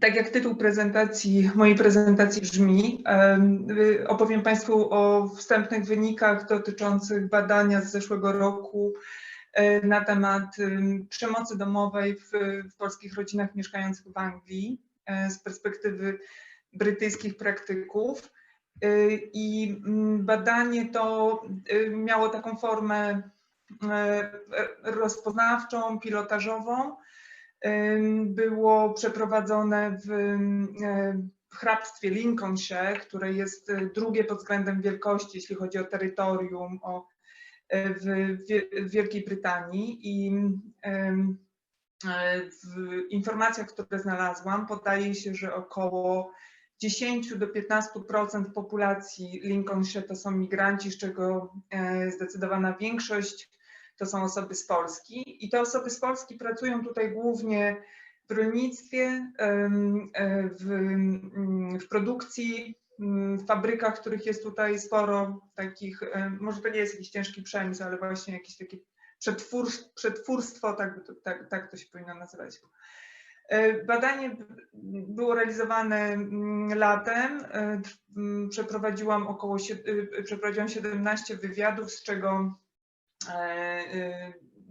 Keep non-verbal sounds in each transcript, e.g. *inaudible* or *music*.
tak jak tytuł prezentacji, mojej prezentacji brzmi, opowiem Państwu o wstępnych wynikach dotyczących badania z zeszłego roku e, na temat przemocy domowej w, w polskich rodzinach mieszkających w Anglii e, z perspektywy brytyjskich praktyków. E, I mm, badanie to miało taką formę rozpoznawczą, pilotażową było przeprowadzone w, w hrabstwie Lincolnshire, które jest e, drugie pod względem wielkości, jeśli chodzi o terytorium o, e, w, w Wielkiej Brytanii. I e, w informacjach, które znalazłam, podaje się, że około 10 do 15% populacji Lincolnshire to są migranci, z czego zdecydowana większość to są osoby z Polski i te osoby z Polski pracują tutaj głównie w rolnictwie, e, w, w produkcji, w fabrykach, których jest tutaj sporo, takich, może to nie jest jakiś ciężki przemysł, ale właśnie jakieś takie przetwórstwo, tak, tak, tak to się powinno nazywać. E, badanie było realizowane latem. E, przeprowadziłam około przeprowadziłam 17 wywiadów, z czego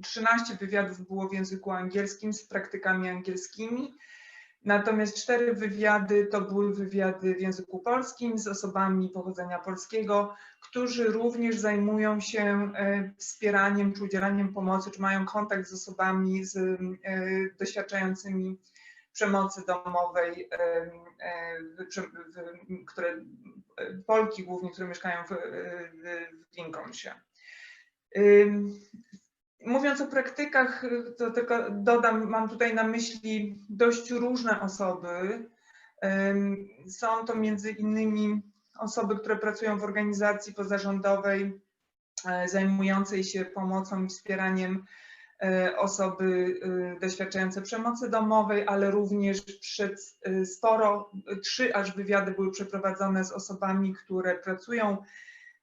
13 e, y, wywiadów było w języku angielskim z praktykami angielskimi, natomiast cztery wywiady to były wywiady w języku polskim z osobami pochodzenia polskiego, którzy również zajmują się e, wspieraniem czy udzielaniem pomocy, czy mają kontakt z osobami z, e, doświadczającymi przemocy domowej, które Polki głównie, które mieszkają w, w Lincolnshire. Mówiąc o praktykach, to tylko dodam, mam tutaj na myśli dość różne osoby. Są to między innymi osoby, które pracują w organizacji pozarządowej e, zajmującej się pomocą i wspieraniem e, osoby e, doświadczające przemocy domowej, ale również przed sporo, trzy aż wywiady były przeprowadzone z osobami, które pracują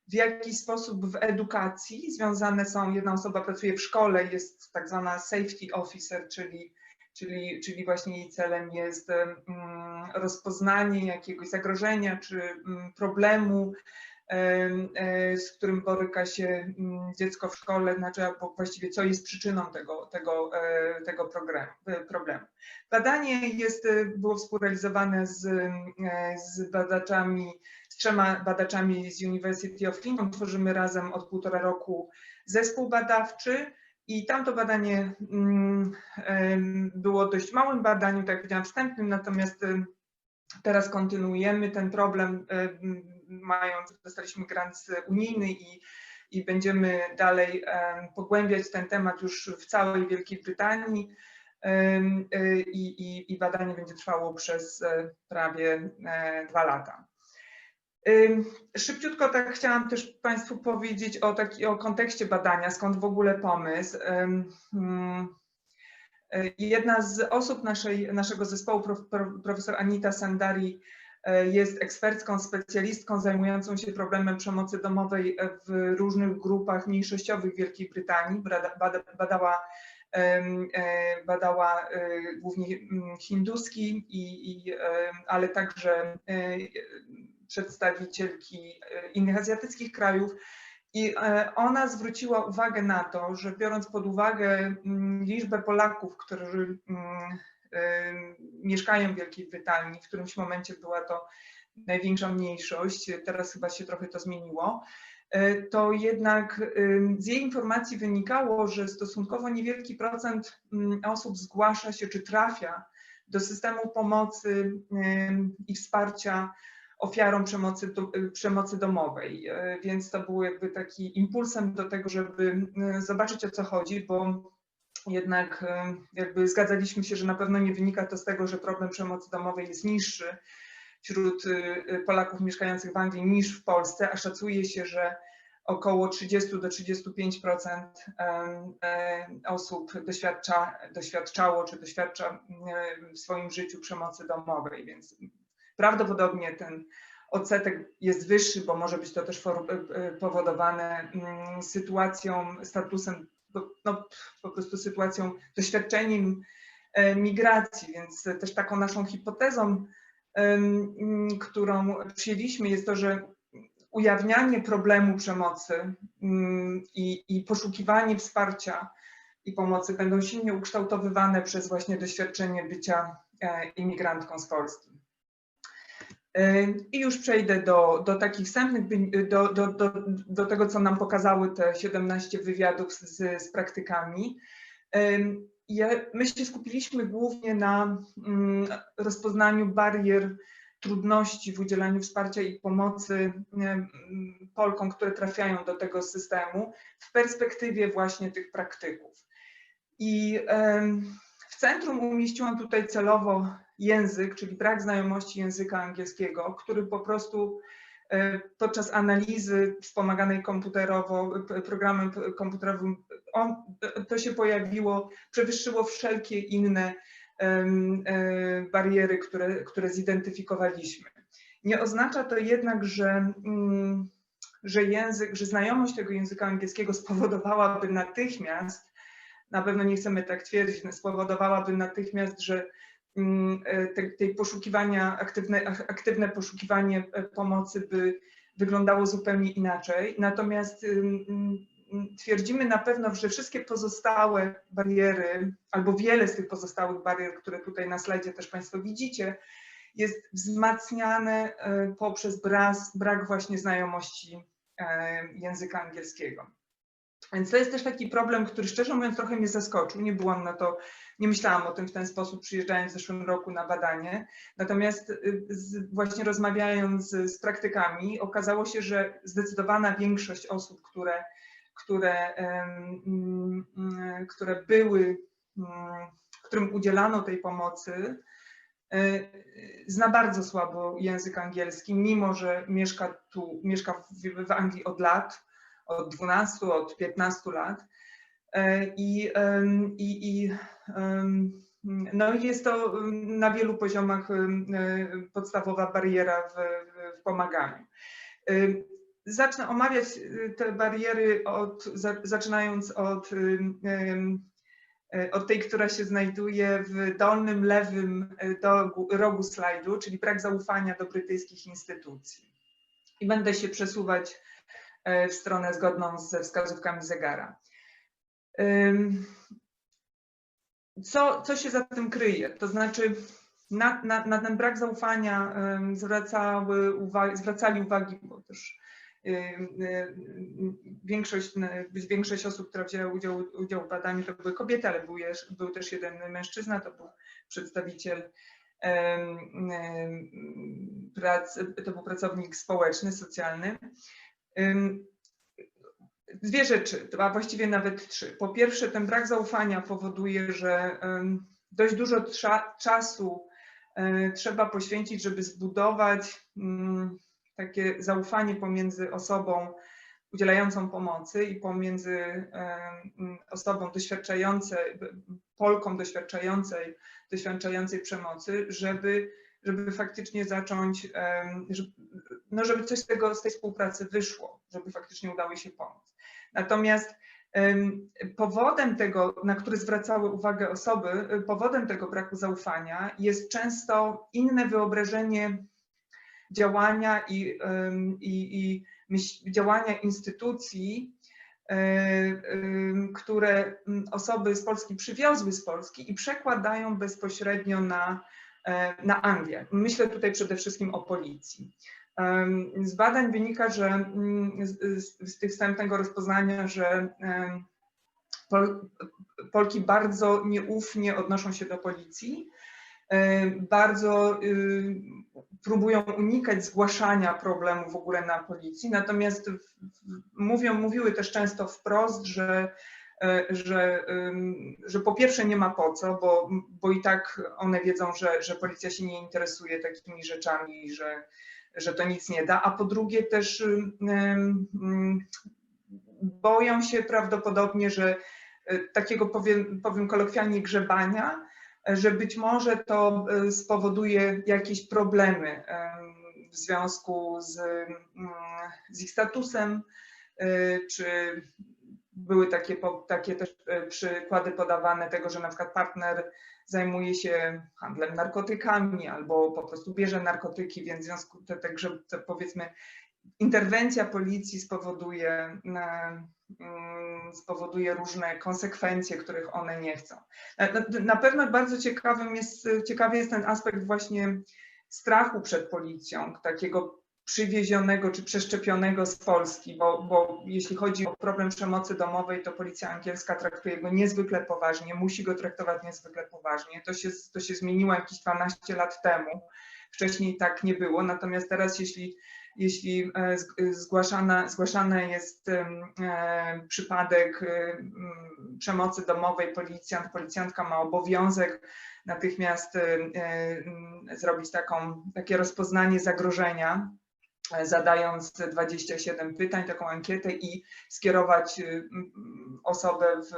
w jaki sposób w edukacji związane są, jedna osoba pracuje w szkole, jest tak zwana safety officer, czyli, czyli, czyli właśnie jej celem jest rozpoznanie jakiegoś zagrożenia czy problemu, e, z którym boryka się dziecko w szkole, znaczy właściwie co jest przyczyną tego, tego, e, tego e, problemu. Badanie jest, było współrealizowane z, z badaczami z trzema badaczami z University of Lincoln. Tworzymy razem od półtora roku zespół badawczy i tamto badanie mm, było dość małym badaniem, tak jak powiedziałam, wstępnym, natomiast teraz kontynuujemy ten problem, mając, dostaliśmy grant unijny i, i będziemy dalej pogłębiać ten temat już w całej Wielkiej Brytanii. I, i, i badanie będzie trwało przez prawie e, dwa lata. Szybciutko tak chciałam też Państwu powiedzieć o, taki, o kontekście badania, skąd w ogóle pomysł. Hmm, e, jedna z osób naszej, naszego zespołu, profesor Anita Sandari, e, jest ekspercką, specjalistką zajmującą się problemem przemocy domowej w różnych grupach mniejszościowych Wielkiej Brytanii. Badała, e, badała głównie mm, hinduski, i, i, ale także przedstawicielki e, innych azjatyckich krajów. I e, ona zwróciła uwagę na to, że biorąc pod uwagę mm, liczbę Polaków, którzy mm, e, mieszkają w Wielkiej Brytanii, w którymś momencie była to największa mniejszość, teraz chyba się trochę to zmieniło, to jednak z jej informacji wynikało, że stosunkowo niewielki procent mm, osób zgłasza się czy trafia do systemu pomocy i wsparcia ofiarą przemocy, y, przemocy domowej. Y, więc to był jakby taki impulsem do tego, żeby y, zobaczyć o co chodzi, bo jednak jakby zgadzaliśmy się, że na pewno nie wynika to z tego, że problem przemocy domowej jest niższy wśród Polaków mieszkających w Anglii niż w Polsce, a szacuje się, że około 30 do 35% osób doświadcza, doświadczało czy doświadcza w swoim życiu przemocy domowej, więc Prawdopodobnie ten odsetek jest wyższy, bo może być to też e, e, powodowane mm, sytuacją, statusem, no, po prostu sytuacją, doświadczeniem migracji, więc też taką naszą hipotezą, którą przyjęliśmy jest to, że ujawnianie problemu przemocy i, i poszukiwanie wsparcia i pomocy będą silnie ukształtowywane przez właśnie doświadczenie bycia imigrantką z Polski. I już przejdę do, do takich wstępnych, do, do, do, do tego, co nam pokazały te 17 wywiadów z, z praktykami. My się skupiliśmy głównie na mm, rozpoznaniu barier, trudności w udzielaniu wsparcia i pomocy Polkom, które trafiają do tego systemu w perspektywie właśnie tych praktyków. I w centrum umieściłam tutaj celowo język, czyli brak znajomości języka angielskiego, który po prostu e, podczas analizy wspomaganej komputerowo, programem komputerowym, on, to się pojawiło, przewyższyło wszelkie inne e, bariery, które, które zidentyfikowaliśmy. Nie oznacza to jednak, że, mm, że język, że znajomość tego języka angielskiego spowodowałaby natychmiast, na pewno nie chcemy tak twierdzić, spowodowałaby natychmiast, że Mm, e, tej poszukiwania, aktywne, aktywne poszukiwanie e, pomocy by wyglądało zupełnie inaczej. Natomiast twierdzimy na pewno, że wszystkie pozostałe bariery, albo wiele z tych pozostałych barier, które tutaj na slajdzie też Państwo widzicie, jest wzmacniane e, poprzez brak, brak właśnie znajomości języka angielskiego. Więc to jest też taki problem, który szczerze mówiąc trochę mnie zaskoczył. Nie byłam na to, nie myślałam o tym w ten sposób, przyjeżdżając w zeszłym roku na badanie. Natomiast y, z, właśnie rozmawiając z, z, praktykami, okazało się, że zdecydowana większość osób, które, które, um, um, które były, um, którym udzielano tej pomocy, y, zna bardzo słabo język angielski, mimo że mieszka tu, mieszka w, w Anglii od lat od 12, od 15 lat. E, I, i, i no jest to na wielu poziomach e, podstawowa bariera w, w pomaganiu. E, zacznę omawiać te bariery od, zaczynając od, od tej, która się znajduje w dolnym lewym rogu slajdu, czyli brak zaufania do brytyjskich instytucji. I będę się przesuwać w stronę zgodną ze wskazówkami zegara. Co, co się za tym kryje? To znaczy, na, na, na ten brak zaufania zwracały uwagi, zwracali uwagi, bo też większość, większość osób, która wzięła udział, udział w badaniu, to były kobiety, ale był, był też jeden mężczyzna, to był przedstawiciel prac, to był pracownik społeczny, socjalny. Dwie rzeczy, a właściwie nawet trzy. Po pierwsze, ten brak zaufania powoduje, że dość dużo czasu e, trzeba poświęcić, żeby zbudować takie zaufanie pomiędzy osobą udzielającą pomocy i pomiędzy osobą doświadczającej, Polką doświadczającej, doświadczającej przemocy, żeby żeby faktycznie zacząć, no żeby coś z, tego, z tej współpracy wyszło, żeby faktycznie udało się pomóc. Natomiast powodem tego, na który zwracały uwagę osoby, powodem tego braku zaufania jest często inne wyobrażenie działania i, i, i działania instytucji, które osoby z Polski przywiozły z Polski i przekładają bezpośrednio na E, na Anglię. Myślę tutaj przede wszystkim o policji. Z badań wynika, że mm, z, tych wstępnego rozpoznania, że Pol, Polki bardzo nieufnie odnoszą się do policji, bardzo y, próbują unikać zgłaszania problemu w ogóle na policji, natomiast mówią, mówiły też często wprost, że E, że, że po pierwsze nie ma po co, bo, bo i tak one wiedzą, że, że policja się nie interesuje takimi rzeczami, że, że to nic nie da, a po drugie też boją się prawdopodobnie, że e, takiego powiem, powiem kolokwialnie grzebania, że być może to e, spowoduje jakieś problemy w związku z, z ich statusem, czy były takie, takie też przykłady podawane tego, że na przykład partner zajmuje się handlem narkotykami albo po prostu bierze narkotyki, więc w związku z tym, także powiedzmy interwencja policji spowoduje, e, mm, spowoduje różne konsekwencje, których one nie chcą. Na pewno bardzo ciekawym jest, ciekawy jest ten aspekt właśnie strachu przed policją, takiego przywiezionego czy przeszczepionego z Polski, bo, bo jeśli chodzi o problem przemocy domowej, to policja angielska traktuje go niezwykle poważnie, musi go traktować niezwykle poważnie. To się, to się zmieniło jakieś 12 lat temu. Wcześniej tak nie było, natomiast teraz jeśli jeśli e, zgłaszana, zgłaszany jest e, przypadek e, przemocy domowej, policjant, policjantka ma obowiązek natychmiast zrobić taką, takie rozpoznanie zagrożenia, zadając 27 pytań, taką ankietę i skierować osobę w,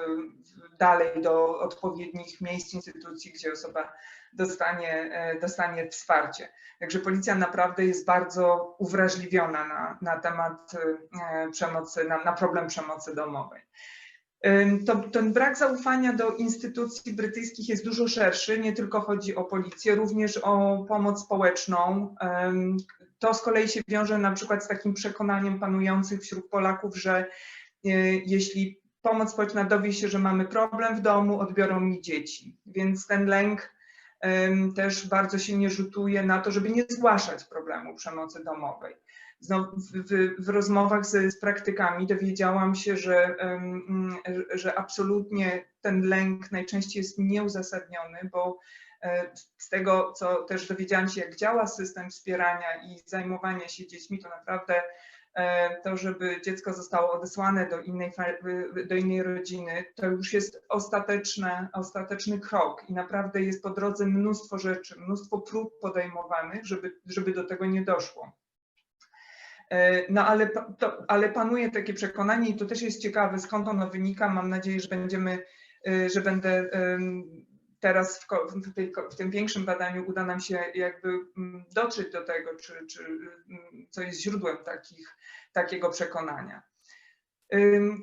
w dalej do odpowiednich miejsc, instytucji, gdzie osoba dostanie, dostanie wsparcie. Także policja naprawdę jest bardzo uwrażliwiona na, na temat e, przemocy, na, na problem przemocy domowej. To, ten brak zaufania do instytucji brytyjskich jest dużo szerszy, nie tylko chodzi o policję, również o pomoc społeczną. To z kolei się wiąże na przykład z takim przekonaniem panujących wśród Polaków, że e, jeśli pomoc społeczna dowie się, że mamy problem w domu, odbiorą mi dzieci. Więc ten lęk też bardzo się nie rzutuje na to, żeby nie zgłaszać problemu przemocy domowej. W, w, rozmowach z, z, praktykami dowiedziałam się, że, że absolutnie ten lęk najczęściej jest nieuzasadniony, bo z tego, co też dowiedziałam się, jak działa system wspierania i zajmowania się dziećmi, to naprawdę E, to, żeby dziecko zostało odesłane do innej, do innej rodziny, to już jest ostateczne, ostateczny krok i naprawdę jest po drodze mnóstwo rzeczy, mnóstwo prób podejmowanych, żeby, żeby do tego nie doszło. E, no ale, to, ale panuje takie przekonanie i to też jest ciekawe, skąd ono wynika. Mam nadzieję, że będziemy, e, że będę teraz w, w, tej, w, tym większym badaniu uda nam się jakby mm, dotrzeć do tego, czy, czy mm, co jest źródłem takich, takiego przekonania.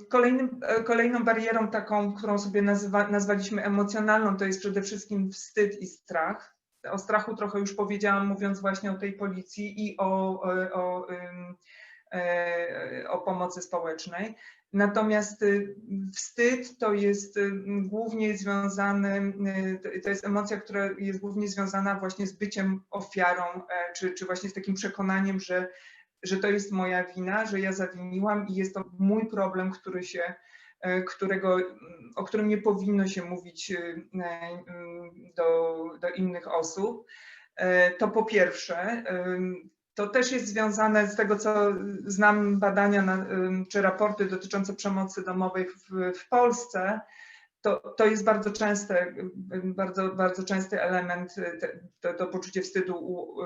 Kolejnym, e, kolejną barierą taką, którą sobie nazywa, nazwaliśmy emocjonalną, to jest przede wszystkim wstyd i strach. O strachu trochę już powiedziałam, mówiąc właśnie o tej policji i o, o, o, e, o pomocy społecznej. Natomiast y, wstyd to jest y, głównie związany, y, to jest emocja, która jest głównie związana właśnie z byciem ofiarą, e, czy, czy właśnie z takim przekonaniem, że, że to jest moja wina, że ja zawiniłam i jest to mój problem, który się, e, którego, o którym nie powinno się mówić e, do, do innych osób. To po pierwsze to też jest związane z tego, co znam badania na, czy raporty dotyczące przemocy domowej w, w Polsce. To, to jest bardzo częste, bardzo, bardzo częsty element, to, to poczucie wstydu u,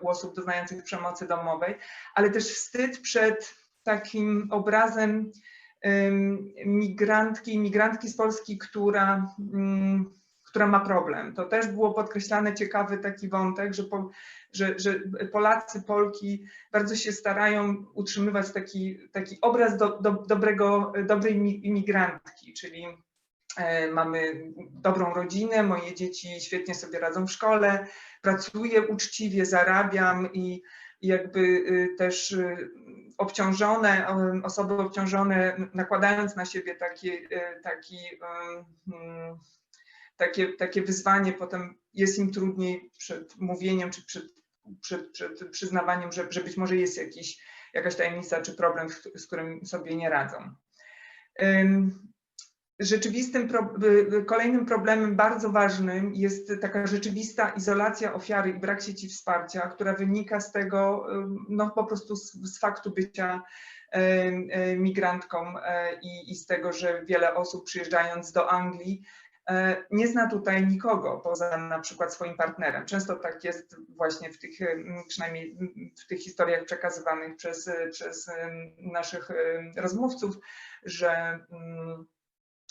u osób doznających przemocy domowej, ale też wstyd przed takim obrazem migrantki, migrantki z Polski, która która ma problem. To też było podkreślane ciekawy taki wątek, że, po, że, że Polacy, Polki bardzo się starają utrzymywać taki, taki obraz do, do, dobrego, dobrej imigrantki, czyli e, mamy dobrą rodzinę, moje dzieci świetnie sobie radzą w szkole, pracuję uczciwie, zarabiam i jakby y, też y, obciążone, osoby obciążone, nakładając na siebie taki, y, taki hmm, takie, takie wyzwanie potem jest im trudniej przed mówieniem czy przed, przed, przed przyznawaniem, że, że być może jest jakiś, jakaś tajemnica czy problem, z którym sobie nie radzą. Rzeczywistym, kolejnym problemem bardzo ważnym jest taka rzeczywista izolacja ofiary i brak sieci wsparcia, która wynika z tego, no po prostu z, z faktu bycia migrantką e, i, i z tego, że wiele osób przyjeżdżając do Anglii E, nie zna tutaj nikogo poza na przykład swoim partnerem. Często tak jest właśnie w tych, przynajmniej w tych historiach przekazywanych przez, przez naszych rozmówców, że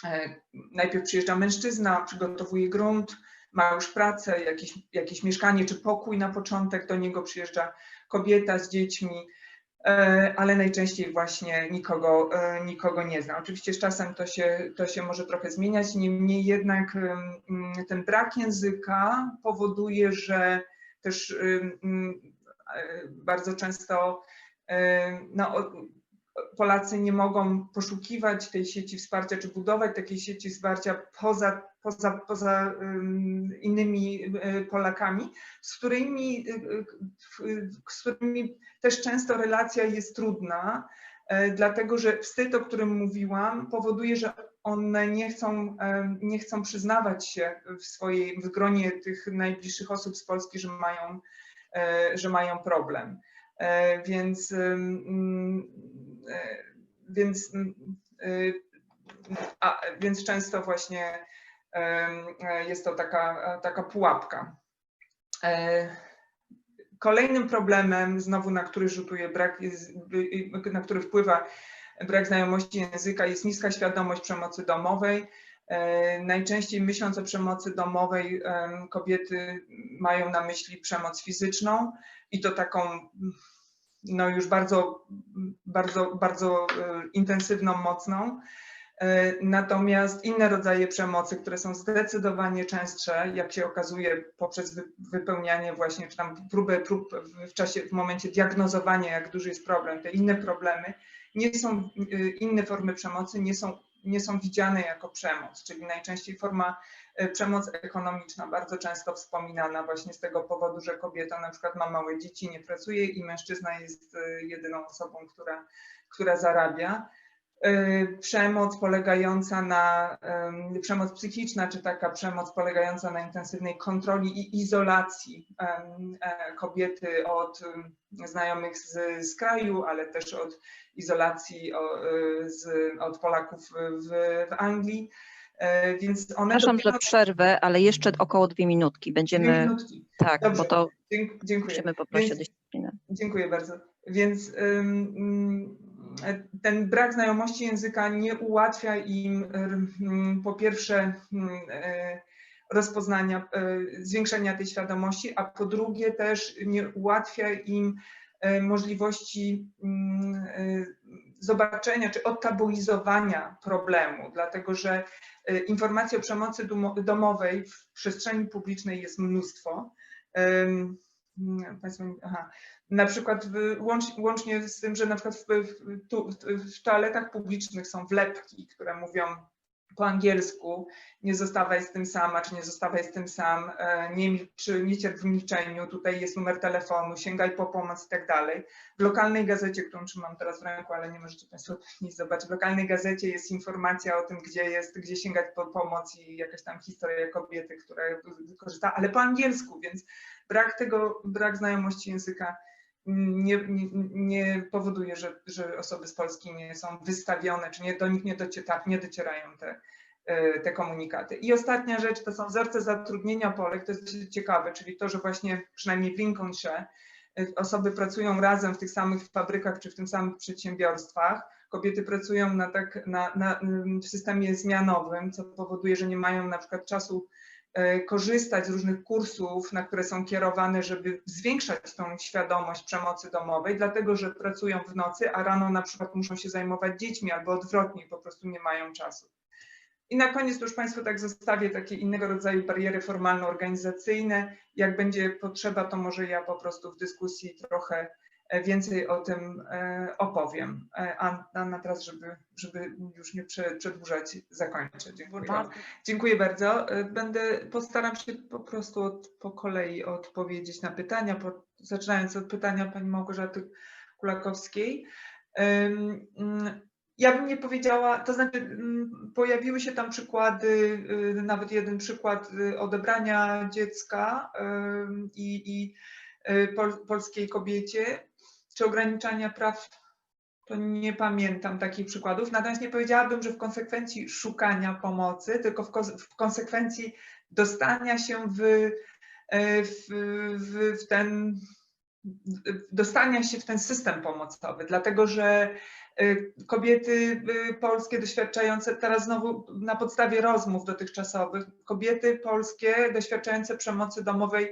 e, najpierw przyjeżdża mężczyzna, przygotowuje grunt, ma już pracę, jakieś, jakieś mieszkanie czy pokój na początek, do niego przyjeżdża kobieta z dziećmi, e, ale najczęściej właśnie nikogo, e, nikogo nie zna. Oczywiście z czasem to się, to się może trochę zmieniać, niemniej jednak ten brak języka powoduje, że też mm, bardzo często no, Polacy nie mogą poszukiwać tej sieci wsparcia, czy budować takiej sieci wsparcia poza, poza, poza innymi e, Polakami, z którymi, e, e, z którymi też często relacja jest trudna, dlatego że wstyd, o którym mówiłam, powoduje, że one nie chcą, nie chcą przyznawać się w swojej, w gronie tych najbliższych osób z Polski, że mają, że mają problem. Więc E, więc, e, a, więc często właśnie e, jest to taka, taka pułapka. Kolejnym problemem, znowu na który rzutuje brak, na który wpływa brak znajomości języka, jest niska świadomość przemocy domowej. Najczęściej myśląc o przemocy domowej, kobiety mają na myśli przemoc fizyczną i to taką no już bardzo, bardzo, bardzo e, intensywną, mocną. E, natomiast inne rodzaje przemocy, które są zdecydowanie częstsze, jak się okazuje poprzez wypełnianie właśnie, czy tam próbę prób w czasie, w momencie diagnozowania, jak duży jest problem, te inne problemy, nie są, e, inne formy przemocy nie są, nie są widziane jako przemoc, czyli najczęściej forma przemoc ekonomiczna, bardzo często wspominana właśnie z tego powodu, że kobieta na przykład ma małe dzieci, nie pracuje i mężczyzna jest e, jedyną osobą, która, która zarabia. E, przemoc polegająca na, przemoc psychiczna, czy taka przemoc polegająca na intensywnej kontroli i izolacji kobiety od znajomych z, z kraju, ale też od izolacji od Polaków w, w Anglii. E, więc one Przepraszam, dopiero... że przerwę, ale jeszcze około dwie minutki. Będziemy. Dwie minutki. Tak, Dobrze. bo to dziękuję. musimy poprosić Więc, o dyscyplinę. Dziękuję bardzo. Więc um, ten brak znajomości języka nie ułatwia im um, po pierwsze um, rozpoznania, zwiększenia tej świadomości, a po drugie też nie ułatwia im możliwości zobaczenia czy odtabuizowania problemu, dlatego że E, informacji o przemocy domowej w przestrzeni publicznej jest mnóstwo. Aha. Na przykład w, łącz, łącznie z tym, że na przykład w, w, tu, w toaletach publicznych są wlepki, które mówią po angielsku, nie zostawaj z tym sama, czy nie zostawaj z tym sam, e, nie milcz, nie cierp w milczeniu, tutaj jest numer telefonu, sięgaj po pomoc i tak dalej. W lokalnej gazecie, którą trzymam teraz w ręku, ale nie możecie Państwo nic zobaczyć, w lokalnej gazecie jest informacja o tym, gdzie jest, gdzie sięgać po pomoc i jakaś tam historia kobiety, która korzysta, ale po angielsku, więc brak tego, brak znajomości języka nie, nie, powoduje, że, że osoby z Polski nie są wystawione, czy nie, do nich nie, dociera, nie docierają te, e, te komunikaty. I ostatnia rzecz to są wzorce zatrudnienia Polek, to jest ciekawe, czyli to, że właśnie przynajmniej w Lincolnshire e, osoby pracują razem w tych samych fabrykach czy w tym samych przedsiębiorstwach. Kobiety pracują na tak, na, na, w systemie zmianowym, co powoduje, że nie mają na przykład czasu korzystać z różnych kursów, na które są kierowane, żeby zwiększać tą świadomość przemocy domowej, dlatego że pracują w nocy, a rano na przykład muszą się zajmować dziećmi albo odwrotnie, po prostu nie mają czasu. I na koniec już Państwu tak zostawię takie innego rodzaju bariery formalno-organizacyjne. Jak będzie potrzeba, to może ja po prostu w dyskusji trochę E, więcej o tym e, opowiem. E, Anna teraz, żeby, żeby już nie przedłużać, zakończę. Dziękuję bardzo. Dziękuję bardzo. Będę, postaram się po prostu od, po kolei odpowiedzieć na pytania, po, zaczynając od pytania pani Małgorzaty Kulakowskiej. Mm, ja bym nie powiedziała, to znaczy mm, pojawiły się tam przykłady, y, nawet jeden przykład y, odebrania dziecka i, i y, pol, polskiej kobiecie czy ograniczania praw, to nie pamiętam takich przykładów. Natomiast nie powiedziałabym, że w konsekwencji szukania pomocy, tylko w, konsekwencji dostania się w, e, w, w, w ten dostania się w ten system pomocowy, dlatego że e, kobiety e, polskie doświadczające, teraz znowu na podstawie rozmów dotychczasowych, kobiety polskie doświadczające przemocy domowej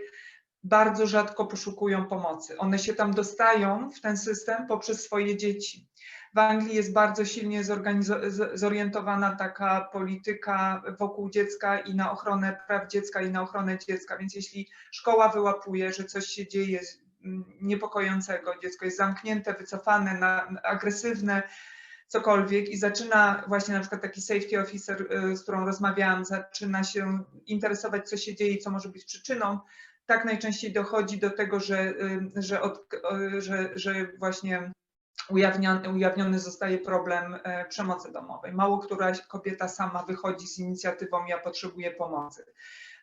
bardzo rzadko poszukują pomocy. One się tam dostają w ten system poprzez swoje dzieci. W Anglii jest bardzo silnie zorientowana taka polityka wokół dziecka i na ochronę praw dziecka i na ochronę dziecka, więc jeśli szkoła wyłapuje, że coś się dzieje niepokojącego, dziecko jest zamknięte, wycofane, na, agresywne, cokolwiek i zaczyna właśnie na przykład taki safety officer, y, z którą rozmawiałam, zaczyna się interesować, co się dzieje i co może być przyczyną, tak najczęściej dochodzi do tego, że, y, że, od, że, że właśnie ujawniony, ujawniony zostaje problem e, przemocy domowej. Mało która kobieta sama wychodzi z inicjatywą ja potrzebuję pomocy.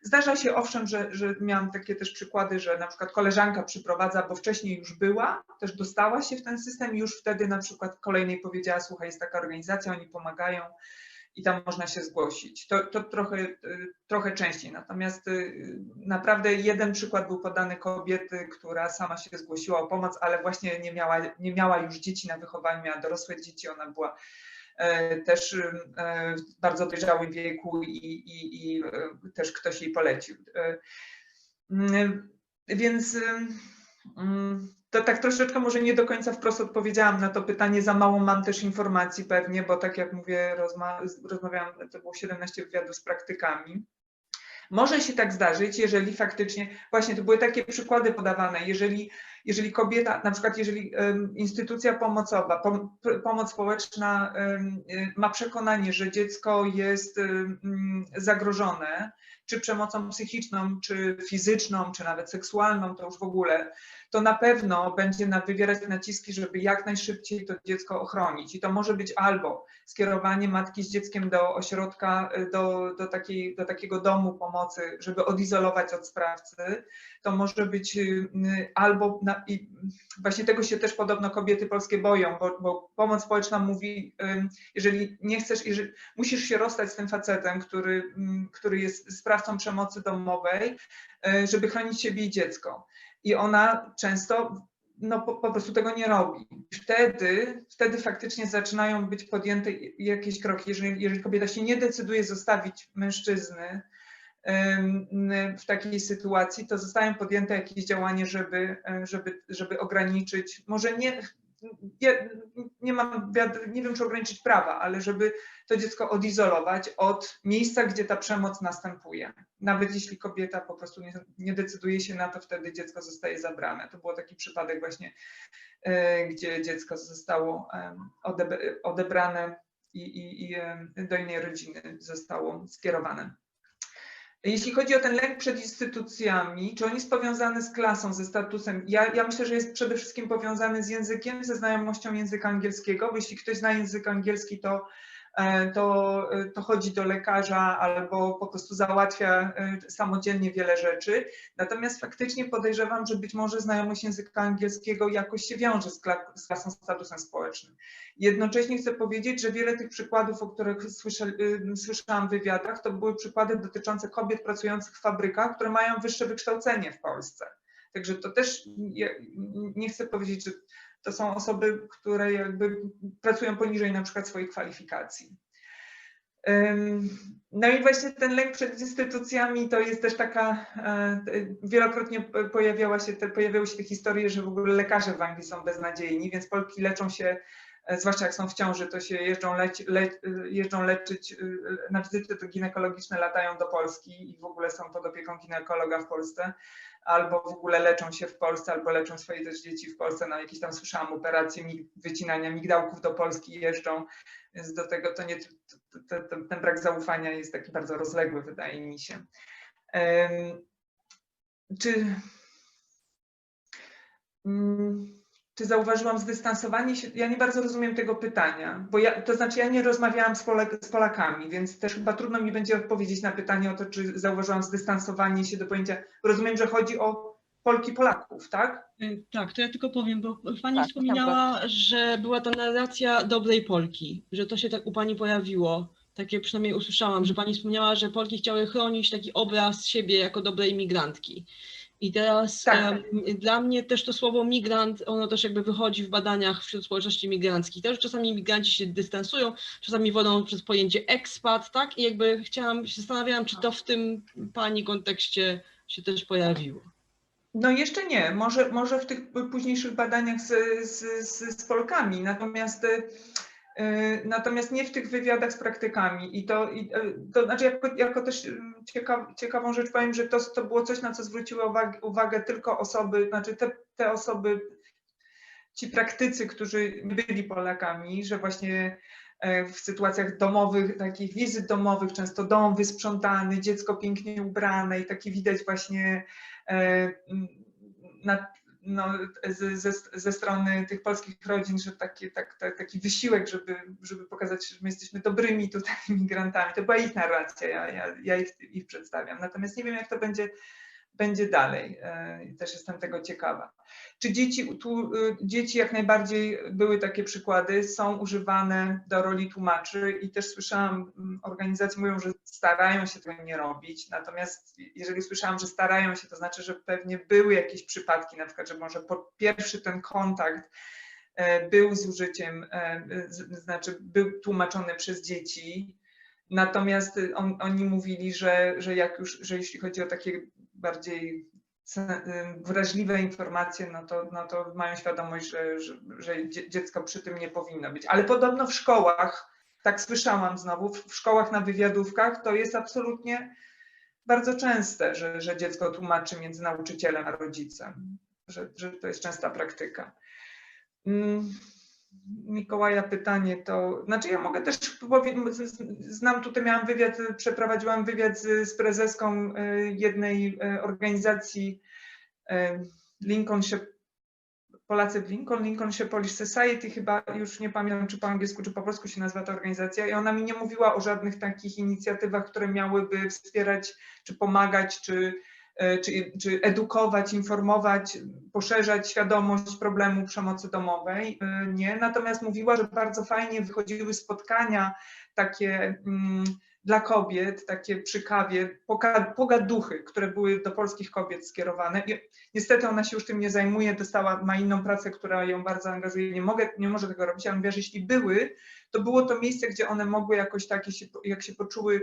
Zdarza się owszem, że, że miałam takie też przykłady, że na przykład koleżanka przyprowadza, bo wcześniej już była, też dostała się w ten system i już wtedy na przykład kolejnej powiedziała, słuchaj, jest taka organizacja, oni pomagają i tam można się zgłosić. To, to trochę, y, trochę częściej. Natomiast y, naprawdę jeden przykład był podany kobiety, która sama się zgłosiła o pomoc, ale właśnie nie miała, nie miała już dzieci na wychowaniu, miała dorosłe dzieci, ona była e, też e, w bardzo dojrzałym wieku i, i, i e, też ktoś jej polecił. Więc mm, to tak troszeczkę może nie do końca wprost odpowiedziałam na to pytanie, za mało mam też informacji pewnie, bo tak jak mówię, rozma rozmawiałam, to było 17 wywiadów z praktykami. Może się tak zdarzyć, jeżeli faktycznie, właśnie to były takie przykłady podawane, jeżeli, jeżeli kobieta, na przykład jeżeli instytucja pomocowa, pom pomoc społeczna um, ma przekonanie, że dziecko jest zagrożone, czy przemocą psychiczną, czy fizyczną, czy nawet seksualną, to już w ogóle, to na pewno będzie wywierać naciski, żeby jak najszybciej to dziecko ochronić. I to może być albo skierowanie matki z dzieckiem do ośrodka, do, do, takiej, do takiego domu pomocy, żeby odizolować od sprawcy. To może być y, albo, na, i właśnie tego się też podobno kobiety polskie boją, bo, bo pomoc społeczna mówi, jeżeli nie chcesz, jeżeli, musisz się rozstać z tym facetem, który, który jest sprawcą przemocy domowej, y, żeby chronić siebie i dziecko i ona często no, po, po, prostu tego nie robi. Wtedy, wtedy faktycznie zaczynają być podjęte jakieś kroki. Jeżeli, jeżeli kobieta się nie decyduje zostawić mężczyzny w takiej sytuacji, to zostają podjęte jakieś działania, żeby, żeby, żeby ograniczyć, może nie, ja nie mam, nie wiem czy ograniczyć prawa, ale żeby to dziecko odizolować od miejsca, gdzie ta przemoc następuje. Nawet jeśli kobieta po prostu nie, nie decyduje się na to, wtedy dziecko zostaje zabrane. To był taki przypadek właśnie, e, gdzie dziecko zostało odebrane i, i, i do innej rodziny zostało skierowane. Jeśli chodzi o ten lęk przed instytucjami, czy on jest powiązany z klasą, ze statusem? Ja, ja myślę, że jest przede wszystkim powiązany z językiem, ze znajomością języka angielskiego, bo jeśli ktoś zna język angielski, to to, e, to chodzi do lekarza albo po prostu załatwia e, samodzielnie wiele rzeczy. Natomiast faktycznie podejrzewam, że być może znajomość języka angielskiego jakoś się wiąże z, klasą statusem społecznym. Jednocześnie chcę powiedzieć, że wiele tych przykładów, o których słysza, słyszałam w wywiadach, to były przykłady dotyczące kobiet pracujących w fabrykach, które mają wyższe wykształcenie w Polsce. Także to też nie chcę powiedzieć, że to są osoby, które jakby pracują poniżej na przykład swoich kwalifikacji. No i właśnie ten lęk przed instytucjami to jest też taka, e, wielokrotnie pojawiała się te, pojawiały się te historie, że w ogóle lekarze w Anglii są beznadziejni, więc Polki leczą się, e, zwłaszcza jak są w ciąży, to się jeżdżą, leci, le, jeżdżą leczyć na wizyty ginekologiczne, latają do Polski i w ogóle są pod opieką ginekologa w Polsce albo w ogóle leczą się w Polsce, albo leczą swoje też dzieci w Polsce na jakieś tam słyszałam operacje wycinania migdałków do Polski jeżdżą, więc do tego to nie, to, to, ten brak zaufania jest taki bardzo rozległy, wydaje mi się. Um, czy um, czy zauważyłam zdystansowanie się? Ja nie bardzo rozumiem tego pytania, bo ja, to znaczy ja nie rozmawiałam z, Polak, z, Polakami, więc też chyba trudno mi będzie odpowiedzieć na pytanie o to, czy zauważyłam zdystansowanie się do pojęcia. Rozumiem, że chodzi o Polki Polaków, tak? Y, tak, to ja tylko powiem, bo Pani tak, wspominała, że była to narracja dobrej Polki, że to się tak u Pani pojawiło. Takie przynajmniej usłyszałam, że Pani wspomniała, że Polki chciały chronić taki obraz siebie jako dobrej imigrantki. I teraz tak. um, dla mnie też to słowo migrant, ono też jakby wychodzi w badaniach wśród społeczności migranckich. Też czasami migranci się dystansują, czasami wodą przez pojęcie expat, tak? I jakby chciałam, się zastanawiałam, czy to w tym pani kontekście się też pojawiło. No jeszcze nie, może, może w tych późniejszych badaniach z, z, z, Polkami, natomiast, natomiast nie w tych wywiadach z praktykami. I to, i, y, to znaczy, jako, jako też ciekaw, ciekawą rzecz powiem, że to, to było coś, na co zwróciły uwagę, uwagę tylko osoby, znaczy te, te osoby, ci praktycy, którzy byli Polakami, że właśnie e, w sytuacjach domowych, takich wizyt domowych, często dom wysprzątany, dziecko pięknie ubrane i taki widać właśnie E, na, no, ze, ze, strony tych polskich rodzin, że taki, tak, tak, taki wysiłek, żeby, żeby pokazać, że my jesteśmy dobrymi tutaj *laughs* imigrantami. To była ich narracja, ja, ja, ja ich, ich przedstawiam. Natomiast nie wiem, jak to będzie będzie dalej. E, też jestem tego ciekawa. Czy dzieci, tu, y, dzieci jak najbardziej były takie przykłady, są używane do roli tłumaczy i też słyszałam, mm, organizacje mówią, że starają się tego nie robić, natomiast jeżeli słyszałam, że starają się, to znaczy, że pewnie były jakieś przypadki, na przykład, że może pierwszy ten kontakt e, był z użyciem, e, znaczy był tłumaczony przez dzieci, Natomiast on, oni mówili, że, że jak już, że jeśli chodzi o takie bardziej wrażliwe informacje, no to, no to mają świadomość, że, że, że dziecko przy tym nie powinno być. Ale podobno w szkołach, tak słyszałam znowu, w szkołach na wywiadówkach to jest absolutnie bardzo częste, że, że dziecko tłumaczy między nauczycielem a rodzicem, że, że to jest częsta praktyka. Mikołaja pytanie to, znaczy ja mogę też znam tutaj, miałam wywiad, przeprowadziłam wywiad z, z prezeską e, jednej e, organizacji e, Lincolnshire, Polacy w Lincoln, Lincolnshire Polish Society, chyba już nie pamiętam czy po angielsku, czy po polsku się nazywa ta organizacja i ona mi nie mówiła o żadnych takich inicjatywach, które miałyby wspierać, czy pomagać, czy czy, czy edukować, informować, poszerzać świadomość problemu przemocy domowej. E, nie, natomiast mówiła, że bardzo fajnie wychodziły spotkania takie mm, dla kobiet, takie przy kawie, pogaduchy, które były do polskich kobiet skierowane. I niestety ona się już tym nie zajmuje, dostała, ma inną pracę, która ją bardzo angażuje, nie, mogę, nie może tego robić, ale mówię, że jeśli były, to było to miejsce, gdzie one mogły jakoś się, jak się poczuły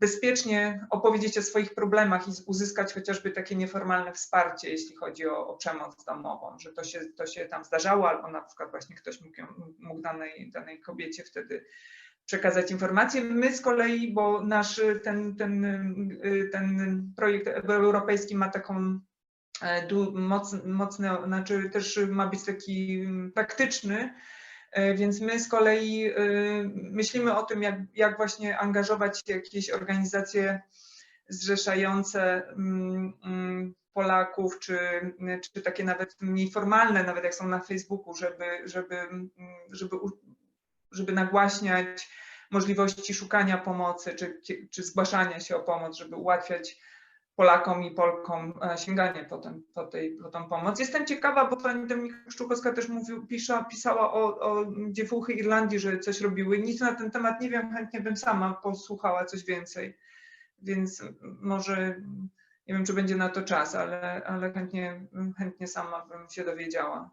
bezpiecznie opowiedzieć o swoich problemach i uzyskać chociażby takie nieformalne wsparcie, jeśli chodzi o, o przemoc domową, że to się, to się tam zdarzało, albo na przykład właśnie ktoś mógł, mógł danej, danej kobiecie wtedy przekazać informacje. My z kolei, bo nasz ten, ten, ten projekt europejski ma taką e, mocny, znaczy też ma być taki praktyczny, więc my z kolei e, myślimy o tym, jak, jak właśnie angażować jakieś organizacje zrzeszające mm, mm, Polaków, czy, czy takie nawet mniej formalne, nawet jak są na Facebooku, żeby, żeby, mm, żeby, żeby nagłaśniać możliwości szukania pomocy, czy, czy zgłaszania się o pomoc, żeby ułatwiać Polakom i Polkom e, sięganie po, ten, po, tej, po tą pomoc. Jestem ciekawa, bo pani Dominika Szczukowska też mówił, pisza, pisała o, o dziewuchy Irlandii, że coś robiły. Nic na ten temat nie wiem, chętnie bym sama posłuchała coś więcej. Więc może nie wiem, czy będzie na to czas, ale, ale chętnie, chętnie sama bym się dowiedziała.